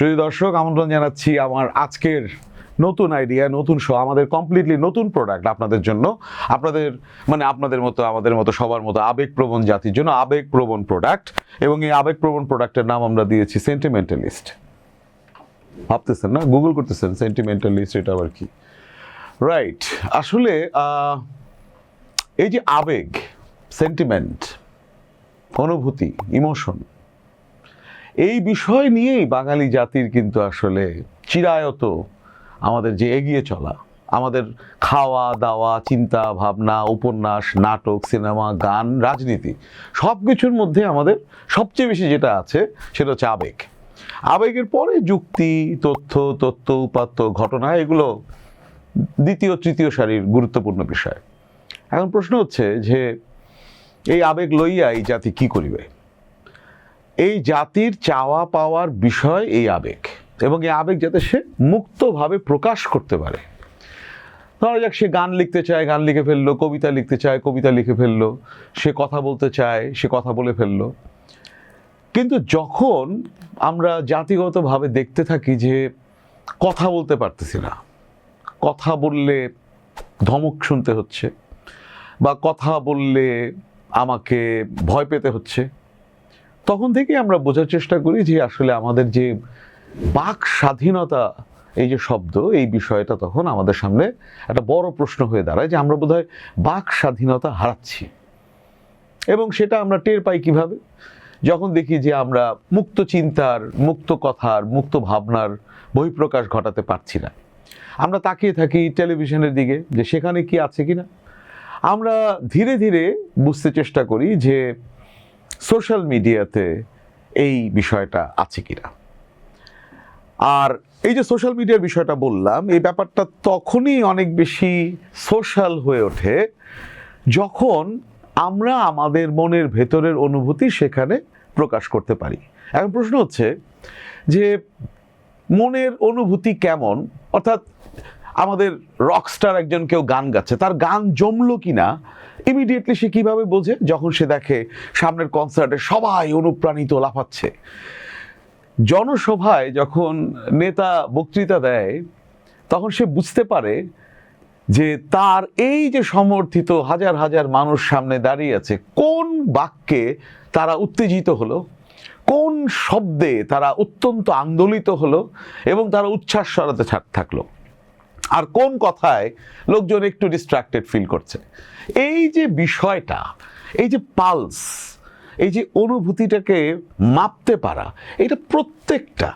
শুধু দর্শক, আমন্ত্রণ জানাচ্ছি আমার আজকের নতুন আইডিয়া নতুন শো আমাদের কমপ্লিটলি নতুন প্রোডাক্ট আপনাদের জন্য। আপনাদের মানে আপনাদের মতো, আমাদের মতো, সবার মতো আবেগপ্রবণ জাতির জন্য আবেগপ্রবণ প্রোডাক্ট এবং এই আবেগপ্রবণ প্রোডাক্টের নাম আমরা দিয়েছি সেন্টিমেন্টালিস্ট ভাবতেছেন না? গুগল করতেছেন সেন্টিমেন্টালিস্ট এটা আবার কি? রাইট আসলে এই যে আবেগ সেন্টিমেন্ট অনুভূতি ইমোশন এই বিষয় নিয়েই বাঙালি জাতির কিন্তু আসলে চিরায়ত আমাদের যে এগিয়ে চলা। আমাদের খাওয়া, দাওয়া, চিন্তা, ভাবনা, উপন্যাস, নাটক, সিনেমা, গান, রাজনীতি সব কিছুর মধ্যে আমাদের সবচেয়ে বেশি যেটা আছে সেটা হচ্ছে আবেগ। আবেগের পরে যুক্তি, তথ্য তথ্য উপাত্ত, ঘটনা, এগুলো দ্বিতীয়, তৃতীয় সারির গুরুত্বপূর্ণ বিষয়। এখন প্রশ্ন হচ্ছে যে এই আবেগ লইয়া এই জাতি কি করিবে? এই জাতির চাওয়া পাওয়ার বিষয় এই আবেগ। এবং এই আবেগ যাতে সে মুক্তভাবে প্রকাশ করতে পারে। ধরা যাক সে গান লিখতে চায়, গান লিখে ফেলল, কবিতা লিখতে চায়, কবিতা লিখে ফেলল, সে কথা বলতে চায়, সে কথা বলে ফেলল। কিন্তু যখন আমরা জাতিগতভাবে দেখতে থাকি যে কথা বলতে পারতেছি না, কথা বললে ধমক শুনতে হচ্ছে, বা কথা বললে আমাকে ভয় পেতে হচ্ছে তখন থেকে আমরা বোঝার চেষ্টা করি যে আসলে আমাদের যে বাক স্বাধীনতা, এই যে শব্দ, এই বিষয়টা তখন আমাদের সামনে একটা বড় প্রশ্ন হয়ে দাঁড়ায় যে আমরা বোধহয় বাক স্বাধীনতা হারাচ্ছি। এবং সেটা আমরা টের পাই কীভাবে? যখন দেখি যে আমরা মুক্ত চিন্তার, মুক্ত কথার, মুক্ত ভাবনার বহিঃপ্রকাশ ঘটাতে পারছি না। আমরা তাকিয়ে থাকি টেলিভিশনের দিকে যে সেখানে কি আছে কি না আমরা ধীরে ধীরে বুঝতে চেষ্টা করি যে সোশ্যাল মিডিয়াতে এই বিষয়টা আছে কিনা? আর এই যে সোশ্যাল মিডিয়ার বিষয়টা বললাম, এই ব্যাপারটা তখনই অনেক বেশি সোশ্যাল হয়ে ওঠে যখন আমরা আমাদের মনের ভেতরের অনুভূতি সেখানে প্রকাশ করতে পারি। এখন প্রশ্ন হচ্ছে যে মনের অনুভূতি কেমন? অর্থাৎ আমাদের রকস্টার একজন কেউ গান গাচ্ছে, তার গান জমলো কিনা? ইমিডিয়েটলি সে কীভাবে বোঝে? যখন সে দেখে সামনের কনসার্টে সবাই অনুপ্রাণিত, লাফাচ্ছে। জনসভায় যখন নেতা বক্তৃতা দেয়, তখন সে বুঝতে পারে যে তার এই যে সমর্থিত হাজার হাজার মানুষ সামনে দাঁড়িয়ে আছে, কোন বাক্যে তারা উত্তেজিত হলো? কোন শব্দে তারা অত্যন্ত আন্দোলিত হলো? এবং তারা উচ্ছ্বাস সরাতে থাক- থাকল? আর কোন কথায় লোকজন একটু ডিস্ট্রাক্টেড ফিল করছে? এই যে বিষয়টা, এই যে পালস এই যে অনুভূতিটাকে মাপতে পারা, এটা প্রত্যেকটা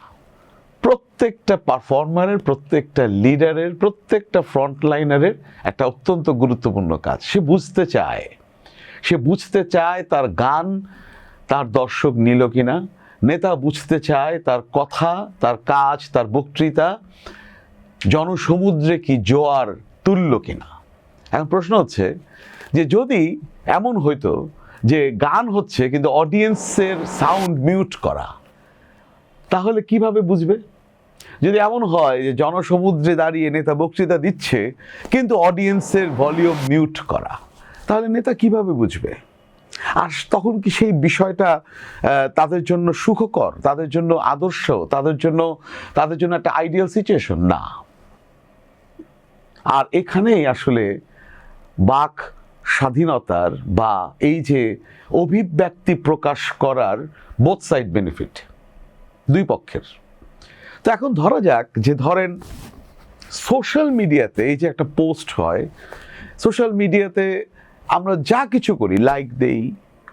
প্রত্যেকটা পারফর্মারের প্রত্যেকটা লিডারের প্রত্যেকটা ফ্রন্টলাইনারের একটা অত্যন্ত গুরুত্বপূর্ণ কাজ। সে বুঝতে চায়। সে বুঝতে চায় তার গান, তার দর্শক নিল কিনা। নেতা বুঝতে চায় তার কথা, তার কাজ, তার বক্তৃতা। জনসমুদ্রে কি জোয়ার তুলল কিনা? এখন প্রশ্ন হচ্ছে যে যদি এমন হইতো যে গান হচ্ছে কিন্তু অডিয়েন্সের সাউন্ড মিউট করা, তাহলে কীভাবে বুঝবে? যদি এমন হয় যে জনসমুদ্রে দাঁড়িয়ে নেতা বক্তৃতা দিচ্ছে কিন্তু অডিয়েন্সের ভলিউম মিউট করা, তাহলে নেতা কীভাবে বুঝবে? আর তখন কি সেই বিষয়টা তাদের জন্য সুখকর, তাদের জন্য আদর্শ, তাদের জন্য তাদের জন্য একটা আইডিয়াল সিচুয়েশন না। আর এখানেই আসলে বাক স্বাধীনতার বা এই যে অভিব্যক্তি প্রকাশ করার বোথ সাইড বেনিফিট দুই পক্ষের। তো এখন ধরা যাক যে ধরেন সোশ্যাল মিডিয়াতে এই যে একটা পোস্ট হয় সোশ্যাল মিডিয়াতে আমরা যা কিছু করি লাইক দেই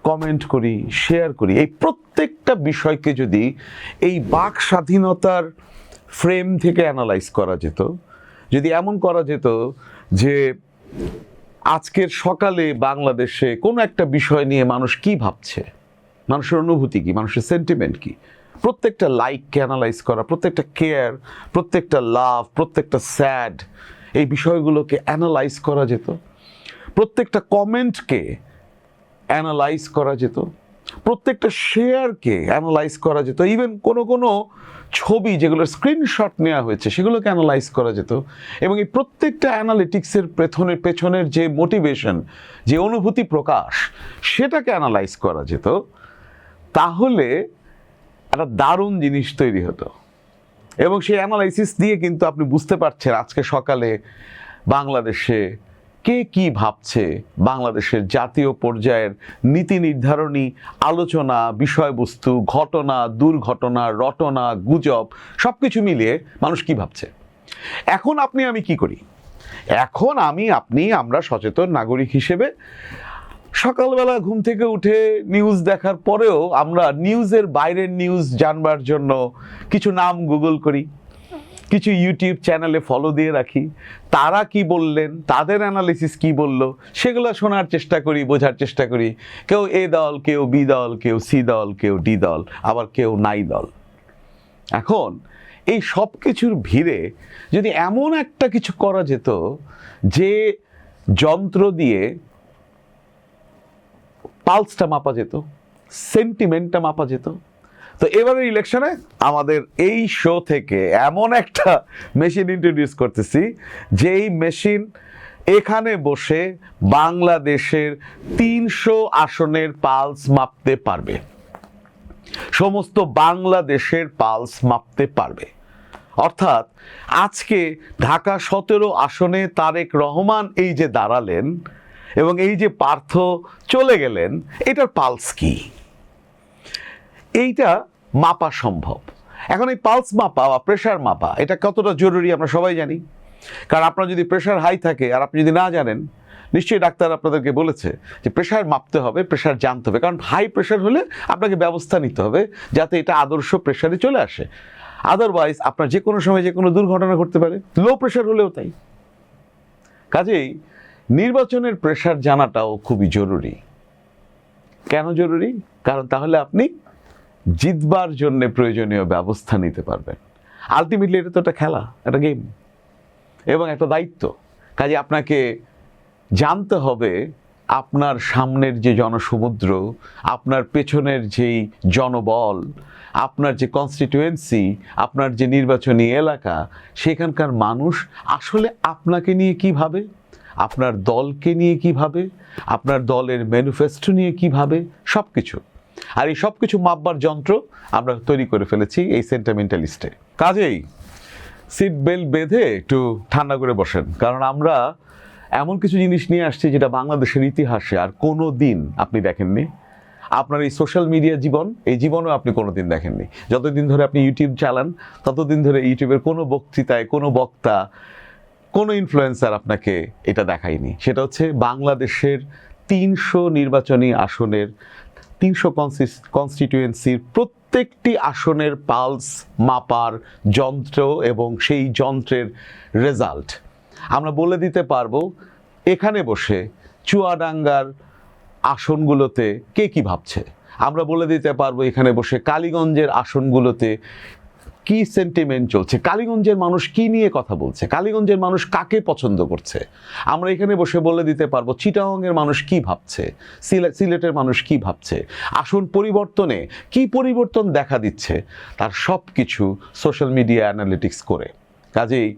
কমেন্ট করি শেয়ার করি, এই প্রত্যেকটা বিষয়কে যদি এই বাক স্বাধীনতার ফ্রেম থেকে অ্যানালাইজ করা যেত যদি এমন করা যেত যে আজকের সকালে বাংলাদেশে কোনো একটা বিষয় নিয়ে মানুষ কি ভাবছে? মানুষের অনুভূতি কি? মানুষের সেন্টিমেন্ট কি? প্রত্যেকটা লাইককে অ্যানালাইজ করা, প্রত্যেকটা কেয়ার প্রত্যেকটা লাভ প্রত্যেকটা স্যাড এই বিষয়গুলোকে অ্যানালাইজ করা যেত। প্রত্যেকটা কমেন্টকে অ্যানালাইজ করা যেত। প্রত্যেকটা শেয়ারকে অ্যানালাইজ করা যেত। ইভেন কোনো কোনো ছবি যেগুলোর স্ক্রিনশট নেওয়া হয়েছে, সেগুলোকে অ্যানালাইজ করা যেত। এবং এই প্রত্যেকটা অ্যানালিটিক্সের পেছনের পেছনের যে মোটিভেশন যে অনুভূতি প্রকাশ, সেটাকে অ্যানালাইজ করা যেত। তাহলে একটা দারুণ জিনিস তৈরি হতো। এবং সেই অ্যানালাইসিস দিয়ে কিন্তু আপনি বুঝতে পারছেন আজকে সকালে বাংলাদেশে কে কি ভাবছে বাংলাদেশের জাতীয় পর্যায়ের নীতি নির্ধারণী আলোচনা, বিষয়বস্তু, ঘটনা, দুর্ঘটনা, রটনা, গুজব সব কিছু মিলিয়ে মানুষ কি ভাবছে? এখন আপনি আমি কি করি? এখন আমি, আপনি, আমরা সচেতন নাগরিক হিসেবে সকালবেলা ঘুম থেকে উঠে নিউজ দেখার পরেও আমরা নিউজের বাইরের নিউজ জানবার জন্য কিছু নাম গুগল করি। কিছু ইউটিউব চ্যানেলে ফলো দিয়ে রাখি। তারা কি বললেন, তাদের অ্যানালিসিস কি বলল, সেগুলো শোনার চেষ্টা করি, বোঝার চেষ্টা করি। কেউ এ দল, কেউ বি দল, কেউ সি দল, কেউ ডি দল, আবার কেউ নাই দল। এখন এই সব কিছুর ভিড়ে যদি এমন একটা কিছু করা যেত, যে যন্ত্র দিয়ে পালসটা মাপা যেত সেন্টিমেন্টটা মাপা যেত তো এবারের ইলেকশনে আমাদের এই শো থেকে এমন একটা মেশিন ইন্ট্রোডিউস করতেছি, যেই মেশিন এখানে বসে বাংলাদেশের তিনশো আসনের পালস মাপতে পারবে। সমস্ত বাংলাদেশের পালস মাপতে পারবে। অর্থাৎ আজকে ঢাকা সতেরো আসনে তারেক রহমান এই যে দাঁড়ালেন এবং এই যে পার্থ চলে গেলেন, এটার পালস কি? এইটা মাপা সম্ভব। এখন এই পালস মাপা বা প্রেশার মাপা, এটা কতটা জরুরি আমরা সবাই জানি। কারণ আপনার যদি প্রেশার হাই থাকে, আর আপনি যদি না জানেন, নিশ্চয়ই ডাক্তার আপনাদেরকে বলেছে যে প্রেশার মাপতে হবে প্রেশার জানতে হবে। কারণ হাই প্রেশার হলে আপনাকে ব্যবস্থা নিতে হবে যাতে এটা আদর্শ প্রেশারে চলে আসে। আদারওয়াইজ আপনার যে কোনো সময় যে কোনো দুর্ঘটনা ঘটতে পারে। লো প্রেশার হলেও তাই। কাজেই নির্বাচনের প্রেশার জানাটাও খুবই জরুরি। কেন জরুরি? কারণ তাহলে আপনি জিতবার জন্য প্রয়োজনীয় ব্যবস্থা নিতে পারবেন। আলটিমেটলি এটা তো একটা খেলা, একটা গেম এবং একটা দায়িত্ব। কাজে আপনাকে জানতে হবে, আপনার সামনের যে জনসমুদ্র, আপনার পেছনের যেই জনবল, আপনার যে কনস্টিটিউয়েন্সি আপনার যে নির্বাচনী এলাকা, সেখানকার মানুষ আসলে আপনাকে নিয়ে কি ভাবে? আপনার দলকে নিয়ে কি ভাবে? আপনার দলের ম্যানিফেস্টো নিয়ে কি ভাবে? সব কিছু আর এই সব কিছু মাপবার যন্ত্র আমরা তৈরি করে ফেলেছি এই সেন্টামেন্টালিস্টে কাজেই সিট বেল্ট বেঁধে একটু ঠান্ডা করে বসেন, কারণ আমরা এমন কিছু জিনিস নিয়ে আসছি যেটা বাংলাদেশের ইতিহাসে আর কোনো দিন আপনি দেখেননি। আপনার এই সোশ্যাল মিডিয়া জীবন, এই জীবনেও আপনি কোনো দিন দেখেননি। যতদিন ধরে আপনি ইউটিউব চালান, ততদিন ধরে ইউটিউবের কোনো বক্তৃতায়, কোনো বক্তা, কোনো ইনফ্লুয়েন্সার আপনাকে এটা দেখায়নি। সেটা হচ্ছে বাংলাদেশের তিনশো নির্বাচনী আসনের তিনশো কনস্টিটিউয়েন্সির প্রত্যেকটি আসনের পালস মাপার যন্ত্র এবং সেই যন্ত্রের রেজাল্ট আমরা বলে দিতে পারব, এখানে বসে চুয়াডাঙ্গার আসনগুলোতে কে কি ভাবছে? আমরা বলে দিতে পারব, এখানে বসে কালীগঞ্জের আসনগুলোতে কি সেন্টিমেন্ট চলছে? কালীগঞ্জের মানুষ কি নিয়ে কথা বলছে? কালীগঞ্জের মানুষ কাকে পছন্দ করছে? আমরা এখানে বসে বলে দিতে পারব, চিটাগংয়ের মানুষ কি ভাবছে? সিলে- সিলেটের মানুষ কি ভাবছে? আসন পরিবর্তনে কি পরিবর্তন দেখা দিচ্ছে? তার সব কিছু সোশ্যাল মিডিয়া অ্যানালিটিক্স করে। কাজেই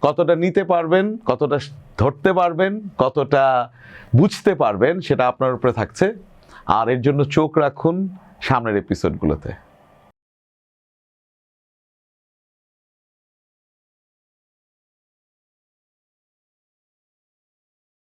কতটা নিতে পারবেন, কতটা ধরতে পারবেন, কতটা বুঝতে পারবেন, সেটা আপনার উপরে থাকছে। আর এর জন্য চোখ রাখুন সামনের এপিসোডগুলোতে